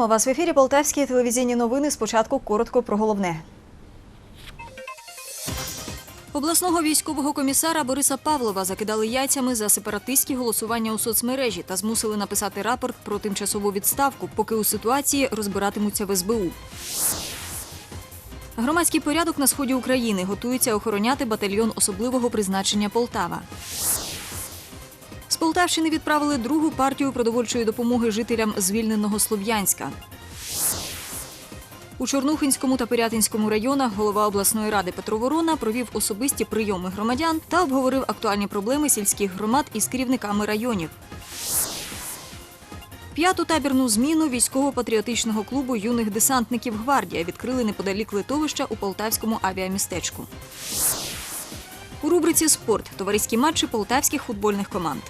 Вітаємо вас в ефірі Полтавські телевізійні новини. Спочатку коротко про головне. Обласного військового комісара Бориса Павлова закидали яйцями за сепаратистські голосування у соцмережі та змусили написати рапорт про тимчасову відставку, поки у ситуації розбиратимуться в СБУ. Громадський порядок на сході України готується охороняти батальйон особливого призначення Полтава. Полтавщини відправили другу партію продовольчої допомоги жителям звільненого Слов'янська. У Чорнухинському та Пирятинському районах голова обласної ради Петро Ворона провів особисті прийоми громадян та обговорив актуальні проблеми сільських громад із керівниками районів. П'яту табірну зміну військово-патріотичного клубу юних десантників Гвардія відкрили неподалік литовища у полтавському авіамістечку. У рубриці Спорт товариські матчі полтавських футбольних команд.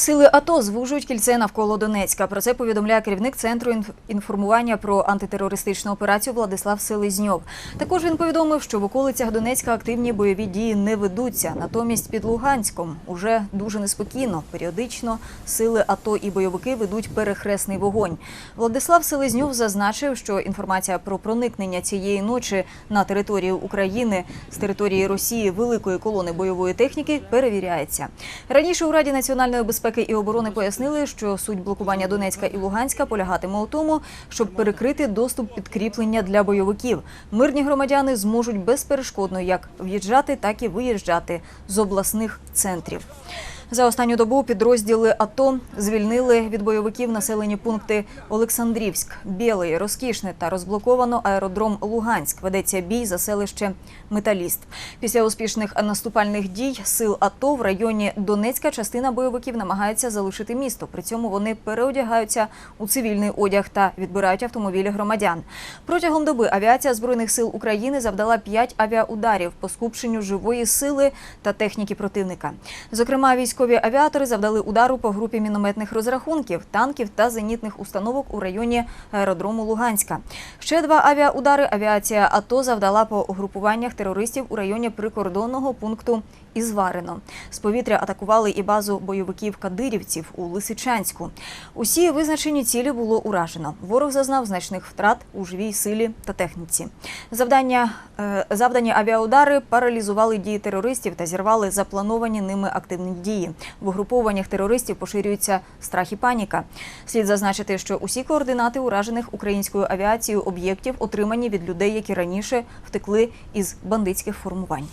Сили АТО звужують кільце навколо Донецька. Про це повідомляє керівник центру інф- інформування про антитерористичну операцію Владислав Селезньов. Також він повідомив, що в околицях Донецька активні бойові дії не ведуться. Натомість під Луганськом уже дуже неспокійно. Періодично сили АТО і бойовики ведуть перехресний вогонь. Владислав Селезньов зазначив, що інформація про проникнення цієї ночі на територію України з території Росії великої колони бойової техніки перевіряється. Раніше у Раді національної безпеки і оборони пояснили, що суть блокування Донецька і Луганська полягатиме у тому, щоб перекрити доступ підкріплення для бойовиків. Мирні громадяни зможуть безперешкодно як в'їжджати, так і виїжджати з обласних центрів. За останню добу підрозділи АТО звільнили від бойовиків населені пункти Олександрівськ, Білий, Розкішне та розблоковано аеродром Луганськ. Ведеться бій за селище Металіст. Після успішних наступальних дій сил АТО в районі Донецька частина бойовиків намагається залишити місто. При цьому вони переодягаються у цивільний одяг та відбирають автомобілі громадян. Протягом доби авіація збройних сил України завдала 5 авіаударів по скупченню живої сили та техніки противника. Зокрема, військові авіатори завдали удару по групі мінометних розрахунків, танків та зенітних установок у районі аеродрому Луганська. Ще два авіаудари авіація АТО завдала по угрупуваннях терористів у районі прикордонного пункту Ізварино. З повітря атакували і базу бойовиків кадирівців у Лисичанську. Усі визначені цілі було уражено. Ворог зазнав значних втрат у живій силі та техніці. Завдання е, завдані авіаудари паралізували дії терористів та зірвали заплановані ними активні дії. В угрупованнях терористів поширюється страх і паніка. Слід зазначити, що усі координати уражених українською авіацією об'єктів отримані від людей, які раніше втекли із бандитських формувань.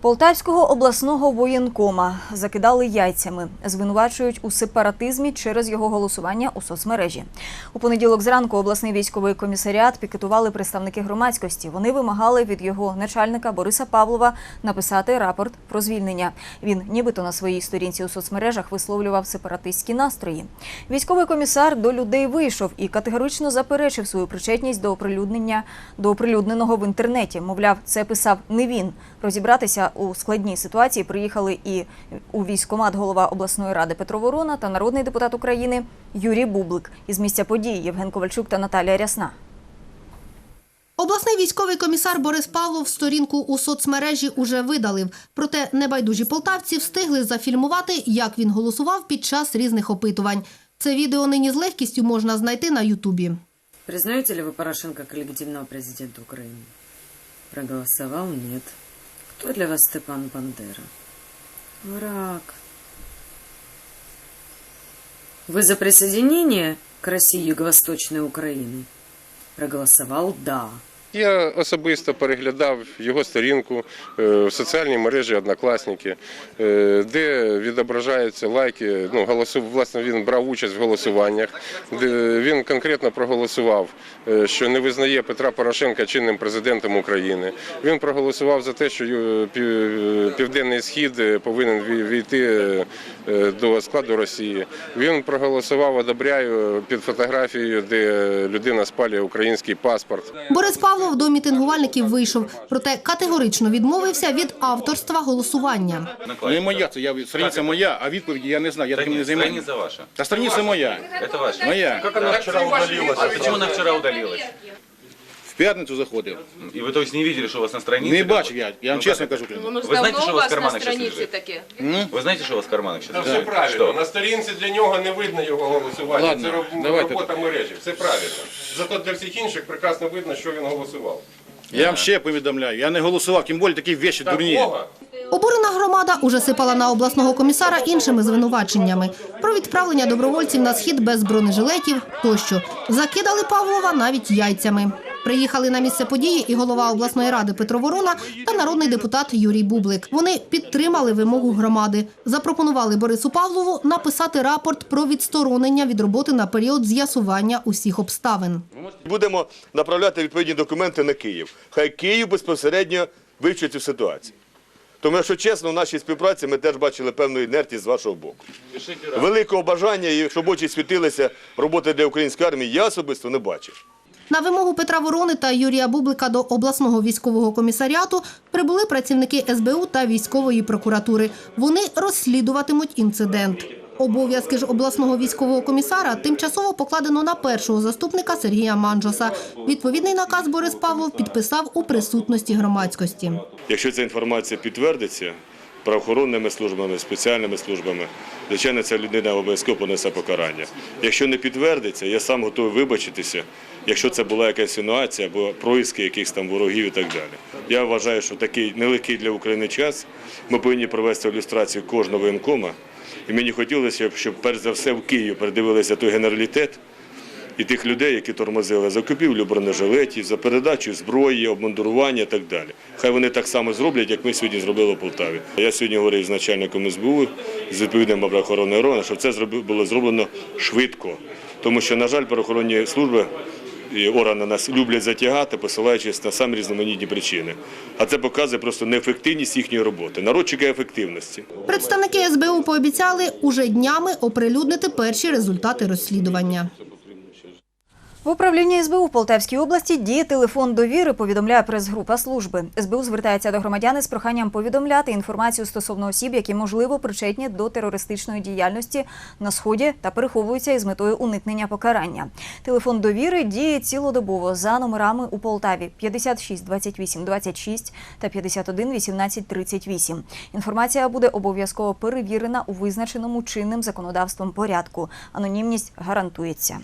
Полтавського обласного воєнкома закидали яйцями, звинувачують у сепаратизмі через його голосування у соцмережі. У понеділок зранку обласний військовий комісаріат пікетували представники громадськості. Вони вимагали від його начальника Бориса Павлова написати рапорт про звільнення. Він нібито на своїй сторінці у соцмережах висловлював сепаратистські настрої. Військовий комісар до людей вийшов і категорично заперечив свою причетність до оприлюднення до оприлюдненого в інтернеті. Мовляв, це писав не він. Розібратися у складній ситуації приїхали і у військкомат голова обласної ради Петро Ворона та народний депутат України Юрій Бублик. Із місця події Євген Ковальчук та Наталія Рясна. Обласний військовий комісар Борис Павлов сторінку у соцмережі уже видалив. Проте небайдужі полтавці встигли зафільмувати, як він голосував під час різних опитувань. Це відео нині з легкістю можна знайти на Ютубі. Признаете ли вы Порошенко как легитимного президента Украины? Проголосовал нет. Кто для вас Степан Бандера? Враг. Вы за присоединение к России Юго-Восточной Украины? Проголосовал да. Я особисто переглядав його сторінку е, в соціальній мережі Однокласники, е, де відображаються лайки. Ну, голосу, власне, він брав участь в голосуваннях, де він конкретно проголосував, е, що не визнає Петра Порошенка чинним президентом України. Він проголосував за те, що Південний Схід повинен війти до складу Росії. Він проголосував одобряю під фотографією, де людина спалює український паспорт. Борис Павлов до мітингувальників вийшов, проте категорично відмовився від авторства голосування. Не моя, це я страниця моя, а відповіді я не знаю. Я таким не займаюся. Страниця ваша. Та страниця моя. Це ваша. Моя. Як вона вчора удалилась? А почему она вчера удалилась? п'ятницю заходив. И вы, то есть, не видели, что у вас на странице? Не как бы? бачив я, я вам Ну, чесно как кажу. это? Кліна. Вы знаете, что у вас в на карманах сейчас страниці лежит? таке? Вы знаете, что у вас в карманах сейчас Це лежит? все правильно. Что? На сторінці для нього не видно його голосування. Ладно, це роб- давайте. робота мережі. Все правильно. Зато для всіх інших прекрасно видно, що він голосував. Я вам ще повідомляю, я не голосував, тим більше такі вещі Так, дурні. Бога. Обурена громада уже сипала на обласного комісара іншими звинуваченнями про відправлення добровольців на схід без бронежилетів тощо. Закидали Павлова навіть яйцями. Приїхали на місце події і голова обласної ради Петро Ворона та народний депутат Юрій Бублик. Вони підтримали вимогу громади. Запропонували Борису Павлову написати рапорт про відсторонення від роботи на період з'ясування усіх обставин. Будемо направляти відповідні документи на Київ. Хай Київ безпосередньо вивчить цю ситуацію. Тому, якщо чесно, в нашій співпраці ми теж бачили певну інертність з вашого боку. Великого бажання, і щоб очі світилися роботи для української армії, я особисто не бачив. На вимогу Петра Ворони та Юрія Бублика до обласного військового комісаріату прибули працівники СБУ та військової прокуратури. Вони розслідуватимуть інцидент. Обов'язки ж обласного військового комісара тимчасово покладено на першого заступника Сергія Манджоса. Відповідний наказ Борис Павлов підписав у присутності громадськості. Якщо ця інформація підтвердиться правоохоронними службами, спеціальними службами, звичайно, ця людина обов'язково понесе покарання. Якщо не підтвердиться, я сам готовий вибачитися, якщо це була якась ситуація або происки якихось там ворогів і так далі. Я вважаю, що такий нелегкий для України час. Ми повинні провести ілюстрацію кожного воєнкома. І мені хотілося, б, щоб перш за все в Києві передивилися той генералітет, і тих людей, які тормозили за купівлю бронежилетів, за передачу зброї, обмундурування і так далі. Хай вони так само зроблять, як ми сьогодні зробили в Полтаві. Я сьогодні говорив з начальником СБУ, з відповідним правоохоронної органу, щоб це було зроблено швидко. Тому що, на жаль, правоохоронні служби і органи нас люблять затягати, посилаючись на самі різноманітні причини. А це показує просто неефективність їхньої роботи. Народ чекає ефективності. Представники СБУ пообіцяли уже днями оприлюднити перші результати розслідування. В управлінні СБУ в Полтавській області діє телефон довіри, повідомляє прес-група служби. СБУ звертається до громадян із проханням повідомляти інформацію стосовно осіб, які можливо причетні до терористичної діяльності на сході та переховуються із метою уникнення покарання. Телефон довіри діє цілодобово за номерами у Полтаві 56 28 26 та 51 18 38. Інформація буде обов'язково перевірена у визначеному чинним законодавством порядку. Анонімність гарантується.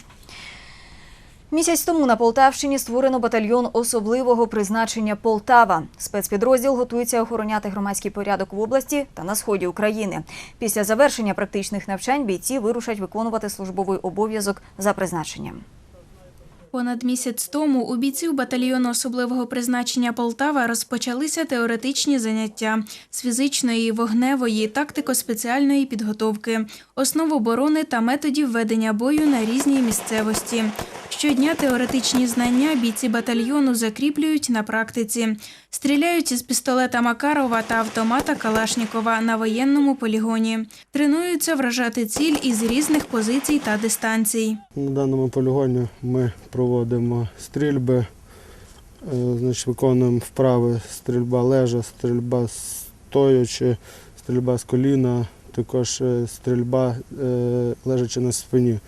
Місяць тому на Полтавщині створено батальйон особливого призначення Полтава. Спецпідрозділ готується охороняти громадський порядок в області та на сході України. Після завершення практичних навчань бійці вирушать виконувати службовий обов'язок за призначенням. Понад місяць тому у бійців батальйону особливого призначення Полтава розпочалися теоретичні заняття з фізичної, вогневої, тактико-спеціальної підготовки, основ оборони та методів ведення бою на різній місцевості. Щодня теоретичні знання бійці батальйону закріплюють на практиці. Стріляють із пістолета Макарова та автомата Калашнікова на воєнному полігоні. Тренуються вражати ціль із різних позицій та дистанцій. На даному полігоні ми проводимо стрільби, е, значить, виконуємо вправи стрільба лежа, стрільба стоячи, стрільба з коліна, також е, стрільба е, лежачи на спині.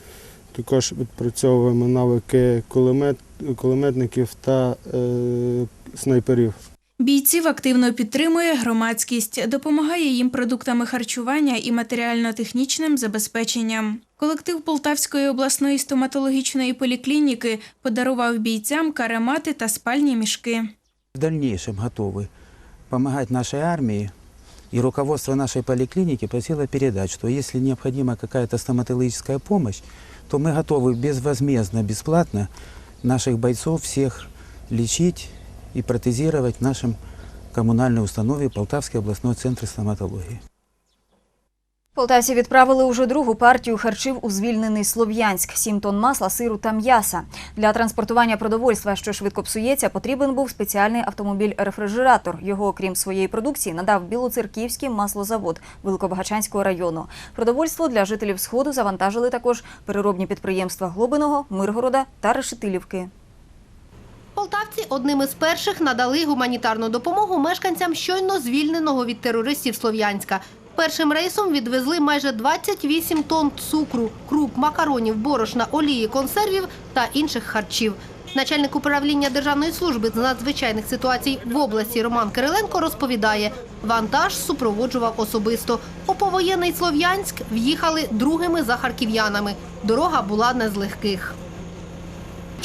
Також відпрацьовуємо навики кулемет, кулеметників та е, снайперів. Бійців активно підтримує громадськість, допомагає їм продуктами харчування і матеріально-технічним забезпеченням. Колектив Полтавської обласної стоматологічної поліклініки подарував бійцям каремати та спальні мішки. в дальнейшем готовы помогать нашей армии. И руководство нашей поликлиники просило передать, что если необходима какая-то стоматологическая помощь, то мы готовы безвозмездно, бесплатно наших бойцов всех лечить и протезировать в нашем коммунальной установе Полтавский центр стоматологии. Полтавці відправили уже другу партію харчів у звільнений Слов'янськ: 7 тонн масла, сиру та м'яса. Для транспортування продовольства, що швидко псується, потрібен був спеціальний автомобіль-рефрижератор. Його, крім своєї продукції, надав Білоцерківський маслозавод Великобагачанського району. Продовольство для жителів Сходу завантажили також переробні підприємства Глобиного, Миргорода та Решетилівки. Полтавці одним із перших надали гуманітарну допомогу мешканцям щойно звільненого від терористів Слов'янська. Першим рейсом відвезли майже 28 тонн цукру, круп, макаронів, борошна, олії, консервів та інших харчів. Начальник управління Державної служби з надзвичайних ситуацій в області Роман Кириленко розповідає, вантаж супроводжував особисто. У повоєнний Слов'янськ в'їхали другими за харків'янами. Дорога була не з легких.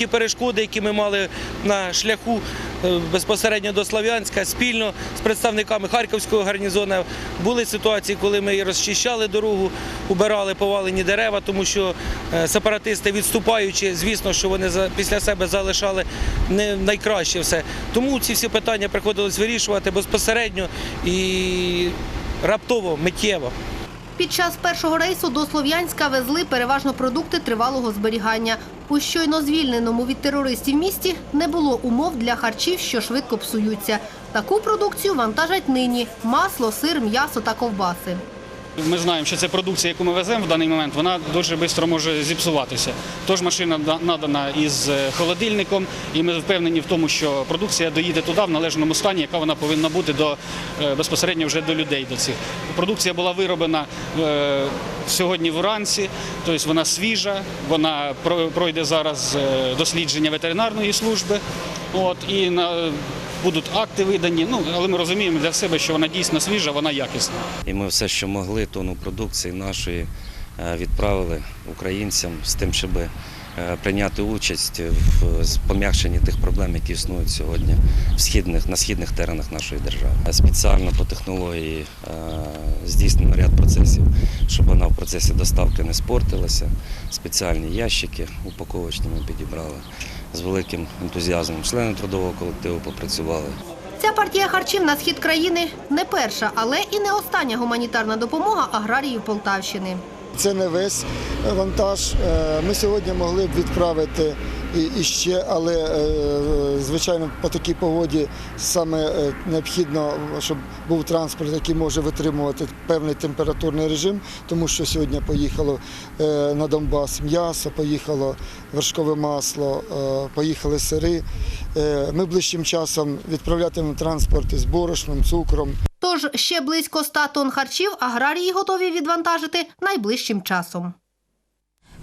Ті перешкоди, які ми мали на шляху е, безпосередньо до Слов'янська, спільно з представниками Харківського гарнізону, були ситуації, коли ми розчищали дорогу, убирали повалені дерева, тому що е, сепаратисти відступаючи, звісно, що вони після себе залишали не найкраще все. Тому ці всі питання приходилось вирішувати безпосередньо і раптово, миттєво. Під час першого рейсу до Слов'янська везли переважно продукти тривалого зберігання. У щойно звільненому від терористів місті не було умов для харчів, що швидко псуються. Таку продукцію вантажать нині – масло, сир, м'ясо та ковбаси. Ми знаємо, що це продукція, яку ми веземо в даний момент, вона дуже швидко може зіпсуватися. Тож машина надана із е, холодильником, і ми впевнені в тому, що продукція доїде туди в належному стані, яка вона повинна бути до е, безпосередньо вже до людей. До цих продукція була вироблена е, сьогодні вранці, тобто вона свіжа, вона про- пройде зараз дослідження ветеринарної служби. От і на будуть акти видані. Ну але ми розуміємо для себе, що вона дійсно свіжа, вона якісна. І ми все, що могли, тонну продукції нашої е, відправили українцям з тим, щоб е, прийняти участь в пом'якшенні тих проблем, які існують сьогодні в східних, на східних теренах нашої держави. Е, Спеціально по технології здійснено ряд процесів, щоб вона в процесі доставки не спортилася. Спеціальні ящики упаковочні ми підібрали. З великим ентузіазмом члени трудового колективу попрацювали. Ця партія харчів на схід країни не перша, але і не остання гуманітарна допомога аграріїв Полтавщини. Це не весь вантаж. Е, Ми сьогодні могли б відправити і- і ще, але е, звичайно по такій погоді саме е, необхідно, щоб був транспорт, який може витримувати певний температурний режим, тому що сьогодні поїхало е, на Донбас м'ясо, поїхало вершкове масло, е, поїхали сири. Е, Ми ближчим часом відправлятимемо транспорт із борошном, цукром. Тож ще близько 100 тонн харчів аграрії готові відвантажити найближчим часом.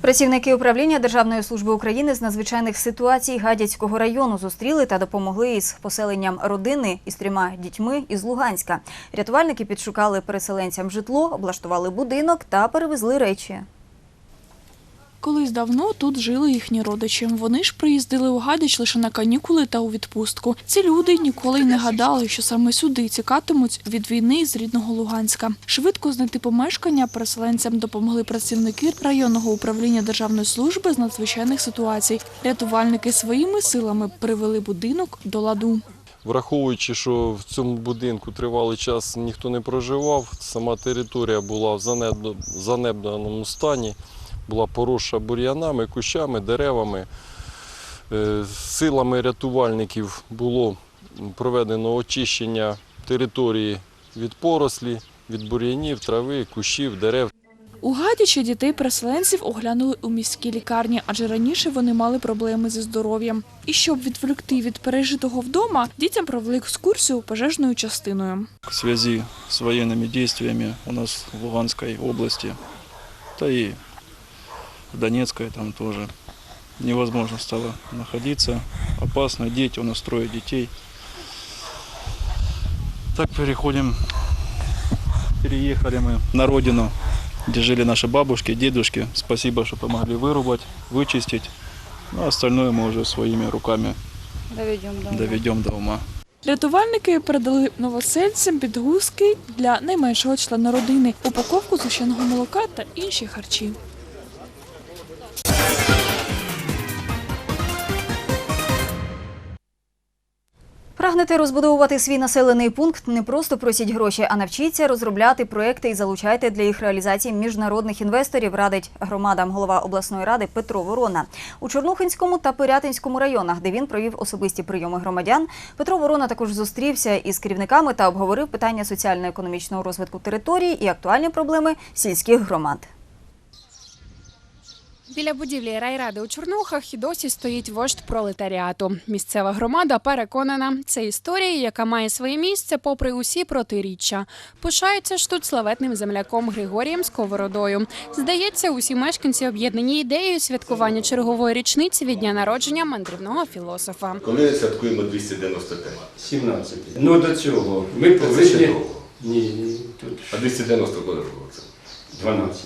Працівники управління Державної служби України з надзвичайних ситуацій Гадяцького району зустріли та допомогли із поселенням родини із трьома дітьми із Луганська. Рятувальники підшукали переселенцям житло, облаштували будинок та перевезли речі. Колись давно тут жили їхні родичі. Вони ж приїздили у Гадяч лише на канікули та у відпустку. Ці люди ніколи й не гадали, що саме сюди тікатимуть від війни з рідного Луганська. Швидко знайти помешкання переселенцям допомогли працівники районного управління Державної служби з надзвичайних ситуацій. Рятувальники своїми силами привели будинок до ладу. Враховуючи, що в цьому будинку тривалий час ніхто не проживав, сама територія була в занедб- занедбаному стані, була поросша бур'янами, кущами, деревами. Е, Силами рятувальників було проведено очищення території від порослі, від бур'янів, трави, кущів, дерев. У Гадячі дітей переселенців оглянули у міській лікарні, адже раніше вони мали проблеми зі здоров'ям. І щоб відволікти від пережитого вдома, дітям провели екскурсію пожежною частиною. в связи с военными действиями у нас в Луганской области, да и в Донецкой там тоже невозможно стало находиться. Опасно, дети, у нас трое детей. Так переходим, переехали мы на родину, где жили наши бабушки, дедушки. Спасибо, что помогли вырубать, вычистить. Ну, а остальное мы уже своими руками доведем до ума. Рятувальники передали новосельцям підгузки для найменшого члена родини, упаковку зущеного молока та інші харчі. Прагнете розбудовувати свій населений пункт, не просто просіть гроші, а навчіться розробляти проекти і залучайте для їх реалізації міжнародних інвесторів, радить громадам голова обласної ради Петро Ворона. У Чорнухинському та Пирятинському районах, де він провів особисті прийоми громадян, Петро Ворона також зустрівся із керівниками та обговорив питання соціально-економічного розвитку території і актуальні проблеми сільських громад. Біля будівлі райради у Чорнухах і досі стоїть вождь пролетаріату. Місцева громада переконана, це історія, яка має своє місце попри усі протиріччя. Пишаються ж тут славетним земляком Григорієм Сковородою. Здається, усі мешканці об'єднані ідеєю святкування чергової річниці від дня народження мандрівного філософа. Коли святкуємо 295? 17. Ну до цього ми повинні. Ні, ні, тут А 290 коли було це? 12.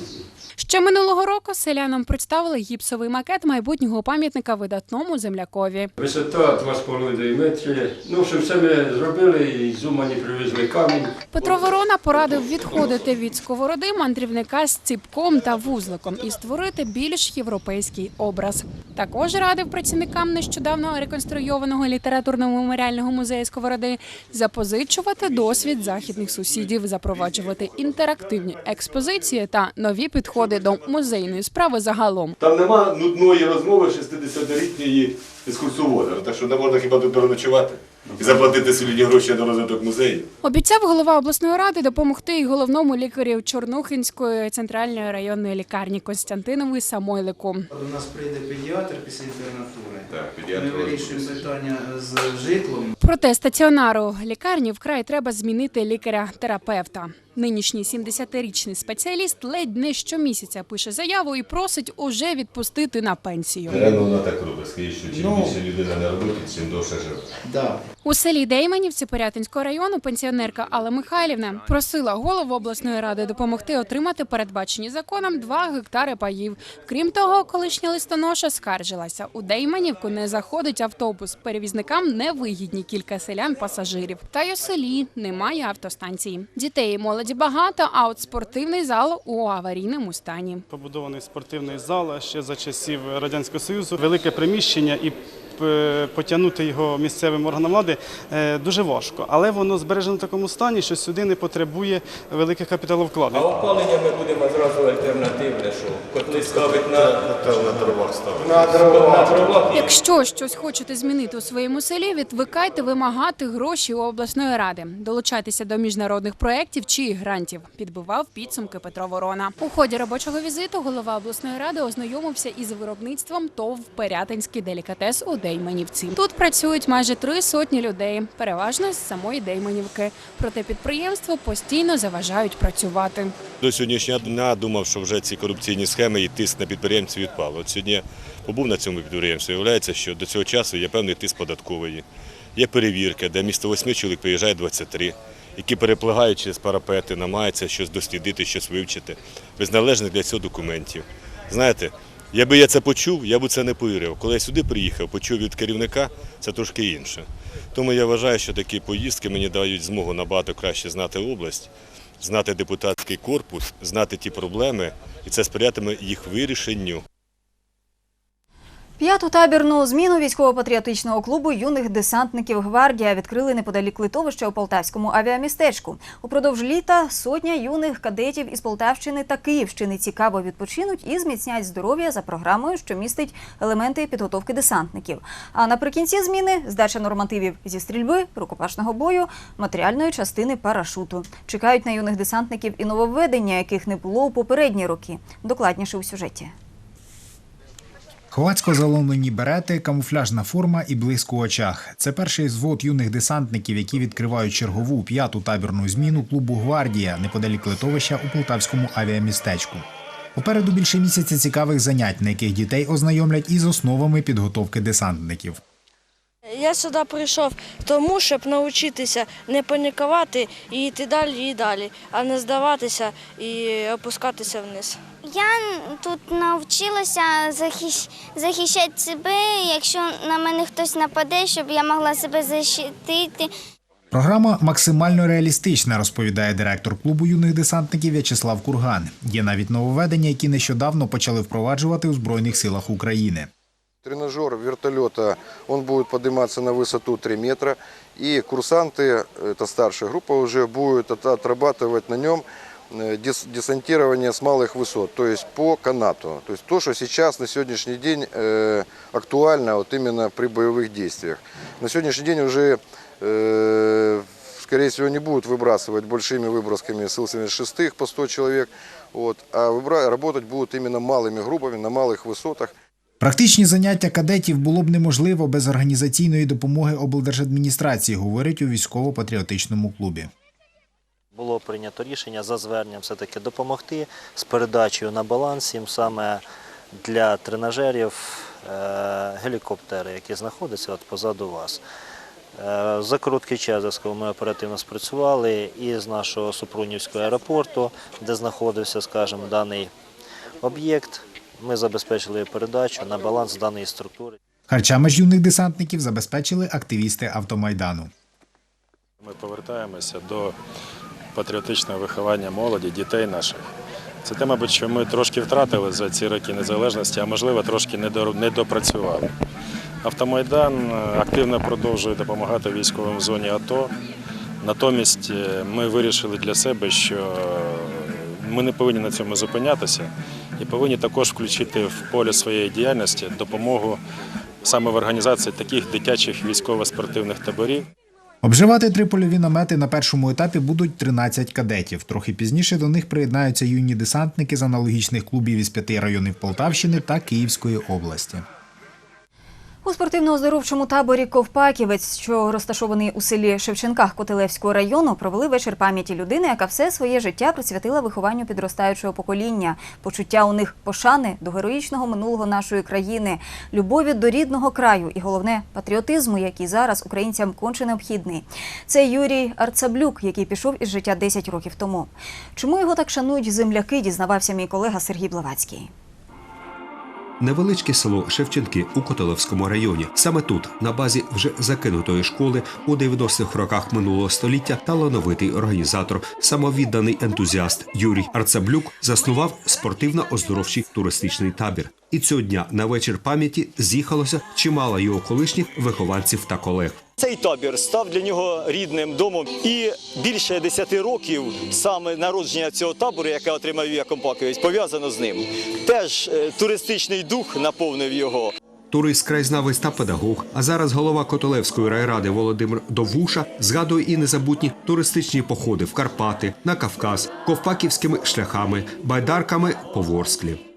Ще минулого року селянам представили гіпсовий макет майбутнього пам'ятника видатному землякові. Висота 2,5 метри. Ну, що все ми зробили, і з Умані привезли камінь. Петро Ворона порадив відходити від сковороди мандрівника з ціпком та вузликом і створити більш європейський образ. Також радив працівникам нещодавно реконструйованого літературно-меморіального музею сковороди запозичувати досвід західних сусідів, запроваджувати інтерактивні експозиції та нові підходи до музейної справи загалом. Там нема нудної розмови 60-літньої екскурсовода, ну, так що не можна хіба тут переночувати і заплатити солідні гроші на розвиток музею. Обіцяв голова обласної ради допомогти і головному лікарю Чорнухинської центральної районної лікарні Костянтинові Самойлику. У нас прийде педіатр після інтернатури. Так, педіатр Ми вирішуємо питання з житлом. Проте стаціонару лікарні вкрай треба змінити лікаря-терапевта. Нинішній 70-річний спеціаліст ледь не щомісяця пише заяву і просить уже відпустити на пенсію. Даремно вона так робить, скажіть, що чим Ну. більше людина не робить, чим довше живе. Да. У селі Дейманівці Порятинського району пенсіонерка Алла Михайлівна просила голову обласної ради допомогти отримати передбачені законом 2 гектари паїв. Крім того, колишня листоноша скаржилася. У Дейманівку не заходить автобус. Перевізникам невигідні кілька селян-пасажирів. Та й у селі немає автостанції. Дітей і молоді багато, а от спортивний зал у аварійному стані. Побудований спортивний зал ще за часів Радянського Союзу. Велике приміщення і потягнути його місцевим органам влади е, дуже важко. Але воно збережено в такому стані, що сюди не потребує великих капіталовкладень. А опалення ми будемо зразу альтернативне, що котли ставить на, на дровах ставити. на дрова. На дровах. Якщо щось хочете змінити у своєму селі, відвикайте вимагати гроші у обласної ради, долучайтеся до міжнародних проєктів чи грантів. Підбивав підсумки Петро Ворона. У ході робочого візиту голова обласної ради ознайомився із виробництвом ТОВ Перятинський делікатес у Дейманівці. Тут працюють майже три сотні людей, переважно з самої Дейманівки. Проте підприємству постійно заважають працювати. До сьогоднішнього дня думав, що вже ці корупційні схеми і тиск на підприємців відпали. От сьогодні побув на цьому підприємстві. Виявляється, що до цього часу є певний тиск податкової, є перевірка, де місто восьми чоловік приїжджає 23, які перепливають через парапети, намагаються щось дослідити, щось вивчити, без належних для цього документів. Знаєте, якби я це почув, я б це не повірив. Коли я сюди приїхав, почув від керівника, це трошки інше. Тому я вважаю, що такі поїздки мені дають змогу набагато краще знати область, знати депутатський корпус, знати ті проблеми, і це сприятиме їх вирішенню. П'яту табірну зміну військово-патріотичного клубу юних десантників Гвардія відкрили неподалік литовища у Полтавському авіамістечку. Упродовж літа сотня юних кадетів із Полтавщини та Київщини цікаво відпочинуть і зміцнять здоров'я за програмою, що містить елементи підготовки десантників. А наприкінці зміни здача нормативів зі стрільби, рукопашного бою, матеріальної частини парашуту. Чекають на юних десантників і нововведення, яких не було у попередні роки. Докладніше у сюжеті. Хвацько заломлені берети, камуфляжна форма і блиск у очах. Це перший звод юних десантників, які відкривають чергову п'яту табірну зміну клубу Гвардія неподалік литовища у полтавському авіамістечку. Попереду більше місяця цікавих занять, на яких дітей ознайомлять із основами підготовки десантників. Я сюди прийшов тому, щоб навчитися не панікувати і йти далі і далі, а не здаватися і опускатися вниз. Я тут навчилася захищ... захищати себе, якщо на мене хтось нападе, щоб я могла себе захистити. Програма максимально реалістична, розповідає директор клубу юних десантників В'ячеслав Курган. Є навіть нововведення, які нещодавно почали впроваджувати у Збройних силах України. Тренажер вертолета, он будет подниматься на высоту 3 метра, и курсанты, это старшая группа уже, будут от- отрабатывать на нем э, дес- десантирование с малых высот, то есть по канату. То есть то, что сейчас на сегодняшний день э, актуально вот именно при боевых действиях. На сегодняшний день уже э, скорее всего, не будут выбрасывать большими выбросками с Ил-76 по 100 человек, вот, а выбра- работать будут именно малыми группами на малых высотах. Практичні заняття кадетів було б неможливо без організаційної допомоги облдержадміністрації, говорять у військово-патріотичному клубі. Було прийнято рішення за зверненням все-таки допомогти з передачею на баланс їм саме для тренажерів е, гелікоптери, які знаходяться от позаду вас. Е, За короткий час ми оперативно спрацювали і з нашого Супрунівського аеропорту, де знаходився, скажімо, даний об'єкт. Ми забезпечили передачу на баланс даної структури. Харчами ж юних десантників забезпечили активісти автомайдану. Ми повертаємося до патріотичного виховання молоді, дітей наших. Це те, мабуть, що ми трошки втратили за ці роки незалежності, а можливо трошки недо- недопрацювали. Автомайдан е, активно продовжує допомагати військовим в зоні АТО. Натомість е, ми вирішили для себе, що е, ми не повинні на цьому зупинятися і повинні також включити в поле своєї діяльності допомогу саме в організації таких дитячих військово-спортивних таборів. Обживати три польові намети на першому етапі будуть 13 кадетів. Трохи пізніше до них приєднаються юні десантники з аналогічних клубів із п'яти районів Полтавщини та Київської області. У спортивно-оздоровчому таборі Ковпаківець, що розташований у селі Шевченках Котелевського району, провели вечір пам'яті людини, яка все своє життя присвятила вихованню підростаючого покоління, почуття у них пошани до героїчного минулого нашої країни, любові до рідного краю і головне патріотизму, який зараз українцям конче необхідний. Це Юрій Арцаблюк, який пішов із життя 10 років тому. Чому його так шанують земляки? Дізнавався мій колега Сергій Блавацький. Невеличке село Шевченки у Котелевському районі. Саме тут, на базі вже закинутої школи, у 90-х роках минулого століття талановитий організатор, самовідданий ентузіаст Юрій Арцаблюк заснував спортивно-оздоровчий туристичний табір. І цього дня на вечір пам'яті з'їхалося чимало його колишніх вихованців та колег. Цей табір став для нього рідним домом. І більше 10 років саме народження цього табору, яке отримав Юрій Компакович, пов'язано з ним. Теж е, туристичний дух наповнив його. Турист, краєзнавець та педагог, а зараз голова Котелевської райради Володимир Довуша згадує і незабутні туристичні походи в Карпати, на Кавказ, ковпаківськими шляхами, байдарками по Ворсклі.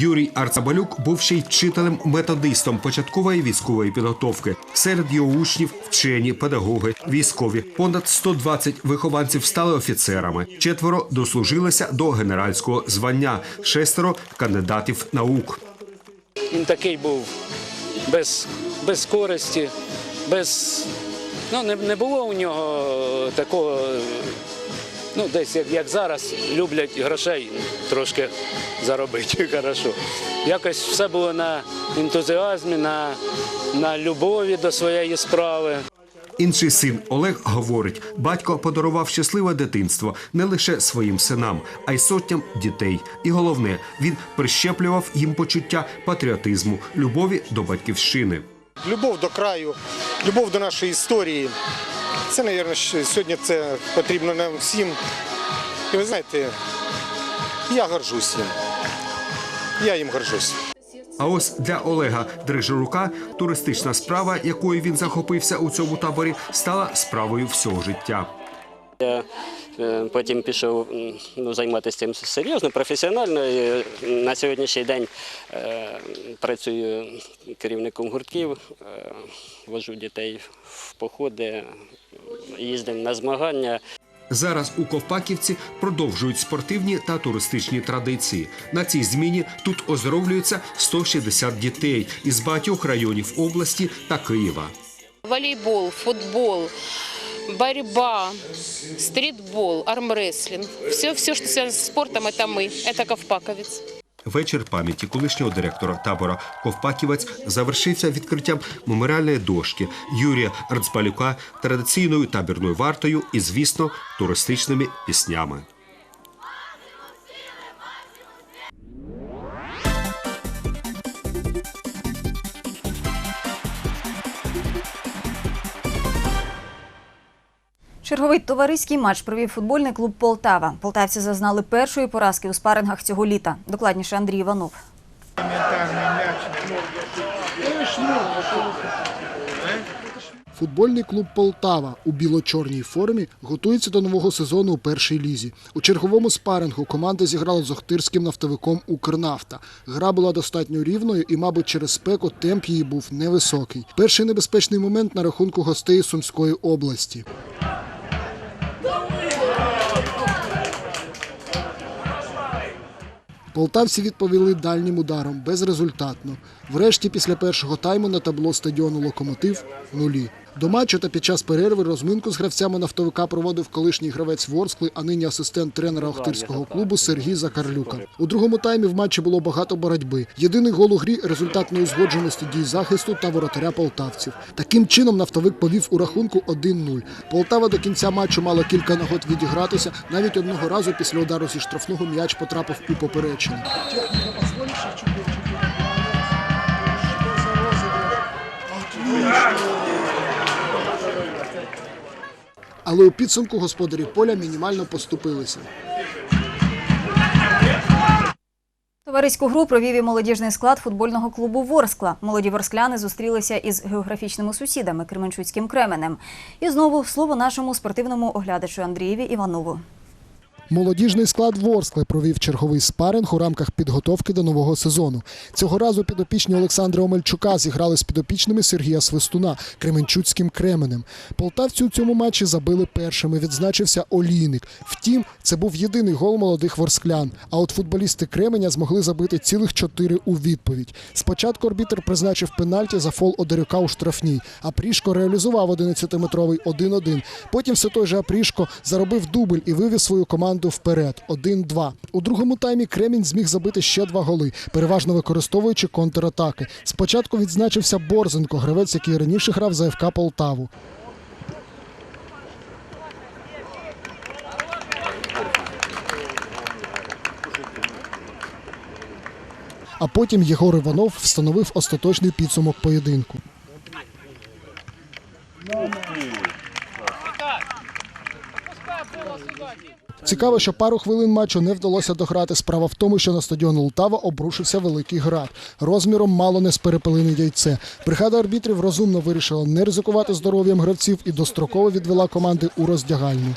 Юрій Арцабалюк був ще й вчителем-методистом початкової військової підготовки. Серед його учнів вчені, педагоги, військові. Понад 120 вихованців стали офіцерами. Четверо дослужилися до генеральського звання, шестеро кандидатів наук. Він такий був без, без користі, без. Ну, не, не було у нього такого, ну, десь як, як зараз, люблять грошей трошки заробити. Хорошо. Якось все було на ентузіазмі, на, на любові до своєї справи. Інший син Олег говорить: батько подарував щасливе дитинство не лише своїм синам, а й сотням дітей. І головне, він прищеплював їм почуття патріотизму, любові до батьківщини. Любов до краю, любов до нашої історії. Це, мабуть, сьогодні це потрібно нам всім. І ви знаєте, я горжусь їм. Я їм горжусь. А ось для Олега Дрижерука туристична справа, якою він захопився у цьому таборі, стала справою всього життя. Я потім пішов ну, займатися цим серйозно, професіонально. І на сьогоднішній день е, працюю керівником гуртків, е, вожу дітей в походи, їздимо на змагання. Зараз у Ковпаківці продовжують спортивні та туристичні традиції. На цій зміні тут оздоровлюються 160 дітей із багатьох районів області та Києва. волейбол, футбол, борьба, стритбол, армрестлинг. Все, все, что связано с спортом, это мы, это Ковпаковец. Вечір пам'яті колишнього директора табора Ковпаківець завершився відкриттям меморіальної дошки Юрія Рацбалюка традиційною табірною вартою і, звісно, туристичними піснями. Черговий товариський матч провів футбольний клуб Полтава. Полтавці зазнали першої поразки у спарингах цього літа. Докладніше Андрій Іванов. Футбольний клуб Полтава у біло-чорній формі готується до нового сезону у першій лізі. У черговому спарингу команда зіграла з Охтирським нафтовиком Укрнафта. Гра була достатньо рівною і, мабуть, через спеку темп її був невисокий. Перший небезпечний момент на рахунку гостей Сумської області. Полтавці відповіли дальнім ударом безрезультатно. Врешті, після першого тайму на табло стадіону Локомотив нулі. До матчу та під час перерви розминку з гравцями нафтовика проводив колишній гравець Ворскли, а нині асистент тренера Охтирського клубу Сергій Закарлюка. У другому таймі в матчі було багато боротьби. Єдиний гол у грі результат неузгодженості дій захисту та воротаря полтавців. Таким чином нафтовик повів у рахунку 1-0. Полтава до кінця матчу мала кілька нагод відігратися. Навіть одного разу після удару зі штрафного м'яч потрапив у поперечину. Але у підсумку господарі поля мінімально поступилися. Товариську гру провів і молодіжний склад футбольного клубу Ворскла. Молоді ворскляни зустрілися із географічними сусідами Кременчуцьким Кременем. І знову слово нашому спортивному оглядачу Андрієві Іванову. Молодіжний склад Ворскли провів черговий спаринг у рамках підготовки до нового сезону. Цього разу підопічні Олександра Омельчука зіграли з підопічними Сергія Свистуна Кременчуцьким Кременем. Полтавці у цьому матчі забили першими. Відзначився Олійник. Втім, це був єдиний гол молодих ворсклян. А от футболісти Кременя змогли забити цілих чотири у відповідь. Спочатку арбітр призначив пенальті за фол Одарюка у штрафній. А Прішко реалізував 11-метровий 1-1. Потім все той же Апрішко заробив дубль і вивів свою команду вперед 1-2. У другому таймі Кремінь зміг забити ще два голи, переважно використовуючи контратаки. Спочатку відзначився Борзенко, гравець, який раніше грав за ФК Полтаву. А потім Єгор Іванов встановив остаточний підсумок поєдинку. Цікаво, що пару хвилин матчу не вдалося дограти. Справа в тому, що на стадіон Лтава обрушився великий град. Розміром мало не з перепелине яйце. Бригада арбітрів розумно вирішила не ризикувати здоров'ям гравців і достроково відвела команди у роздягальню.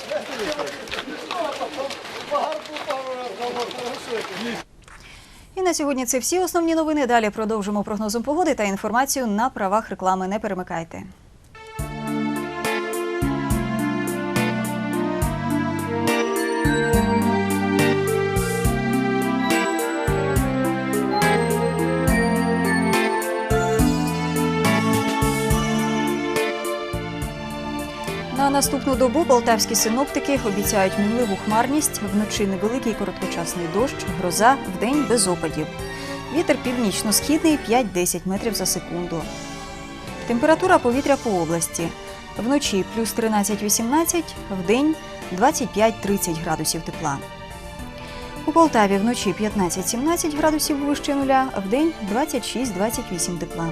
І на сьогодні це всі основні новини. Далі продовжимо прогнозом погоди та інформацію на правах реклами. Не перемикайте. Наступну добу полтавські синоптики обіцяють мінливу хмарність, вночі невеликий короткочасний дощ, гроза, вдень без опадів. Вітер північно-східний 5-10 метрів за секунду. Температура повітря по області. Вночі плюс 13-18, вдень 25-30 градусів тепла. У Полтаві вночі 15-17 градусів вище нуля, вдень 26-28 тепла.